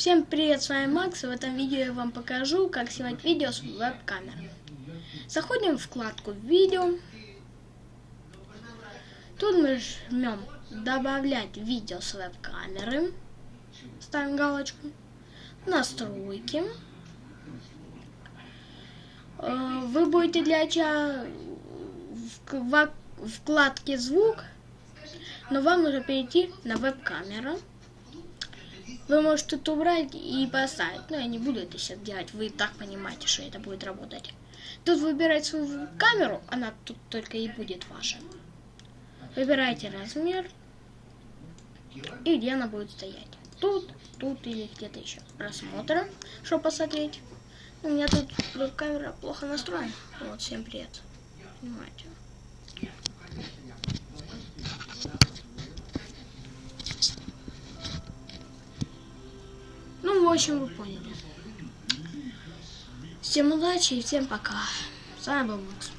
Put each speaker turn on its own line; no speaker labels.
Всем привет, с вами Макс, и в этом видео я вам покажу, как снимать видео с веб-камеры. Заходим в вкладку «Видео». Тут мы жмем «Добавлять видео с веб-камеры». Ставим галочку. Настройки. Э, вы будете для начала в вкладке «Звук», но вам нужно перейти на веб-камеру. Вы можете тут убрать и поставить. Но я не буду это сейчас делать. Вы и так понимаете, что это будет работать. Тут выбирать свою камеру. Она тут только и будет ваша. Выбирайте размер. И где она будет стоять. Тут, тут или где-то еще. Просмотр, чтобы посмотреть. У меня тут камера плохо настроена. Вот, всем привет. Понимаете. В общем, вы поняли. Всем удачи и всем пока. С вами был Макс.